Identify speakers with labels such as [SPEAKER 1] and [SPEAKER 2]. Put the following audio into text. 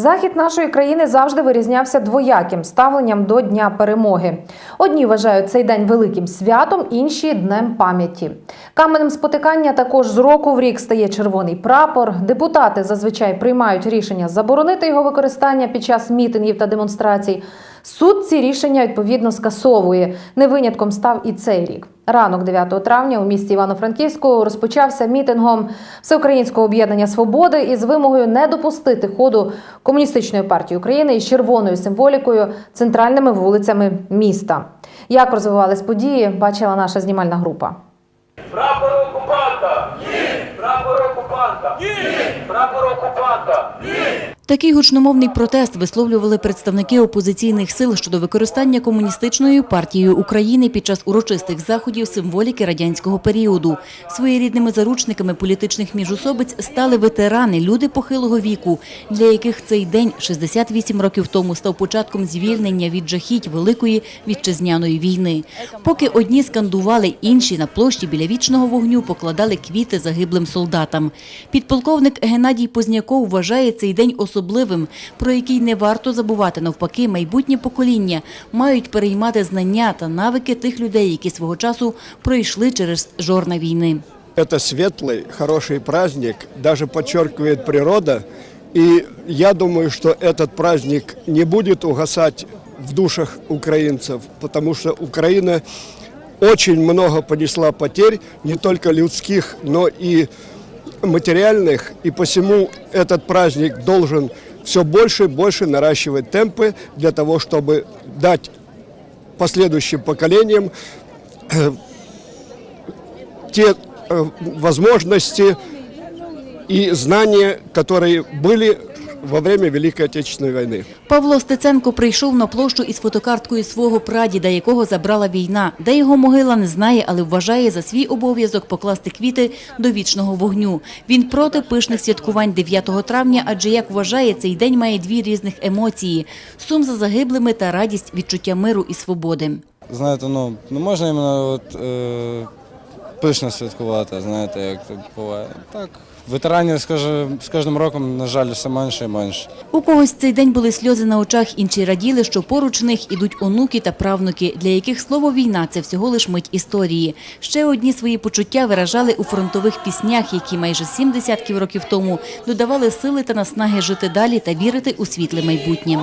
[SPEAKER 1] Захід нашої країни завжди вирізнявся двояким ставленням до Дня перемоги. Одні вважають цей день великим святом, інші днем пам'яті. Каменем спотикання також з року в рік стає червоний прапор. Депутати зазвичай приймають рішення заборонити його використання під час мітингів та демонстрацій. Суд ці рішення відповідно скасовує. Не винятком став і цей рік. Ранок 9 травня у місті Івано-Франківську розпочався мітингом Всеукраїнського об'єднання свободи із вимогою не допустити ходу комуністичної партії України із червоною символікою центральними вулицями міста. Як розвивались події, бачила наша знімальна група.
[SPEAKER 2] Прапор окупанта! Ні! Прапор окупанта! Ні! Прапор окупанта!
[SPEAKER 3] Такий гучномовний протест висловлювали представники опозиційних сил щодо використання комуністичною партією України під час урочистих заходів символіки радянського періоду. Своєрідними заручниками політичних міжусобиць стали ветерани, люди похилого віку, для яких цей день 68 років тому став початком звільнення від жахіть великої вітчизняної війни. Поки одні скандували, інші на площі біля вічного вогню покладали квіти загиблим солдатам. Підполковник Геннадій Позняков вважає цей день особливим, про який не варто забувати. Навпаки, майбутнє покоління мають переймати знання та навики тих людей, які свого часу пройшли через жорна війни.
[SPEAKER 4] Это светлый, хороший праздник, даже подчеркивает природа. И я думаю, что этот праздник не будет угасать в душах украинцев, потому что Украина очень много понесла потерь, не только людских, но и материальных. И посему этот праздник должен все больше и больше наращивать темпы для того, чтобы дать последующим поколениям э, те э, возможности и знания, которые были во время Великой Отечественной войны.
[SPEAKER 3] Павло Стеценко прийшов на площу із фотокарткою свого прадіда, якого забрала війна. Де його могила не знає, але вважає за свій обов'язок покласти квіти до вічного вогню. Він проти пишних святкувань 9 травня, адже як вважає, цей день має дві різних емоції: сум за загиблими та радість відчуття миру і свободи.
[SPEAKER 5] Знаєте, ну не можна іменно от, е, пишно святкувати, знаєте, як це буває. Так, ветеранів з кожним, з кожним роком, на жаль, все менше і менше.
[SPEAKER 3] У когось цей день були сльози на очах, інші раділи, що поруч них ідуть онуки та правнуки, для яких слово війна це всього лиш мить історії. Ще одні свої почуття виражали у фронтових піснях, які майже сім десятків років тому додавали сили та наснаги жити далі та вірити у світле майбутнє.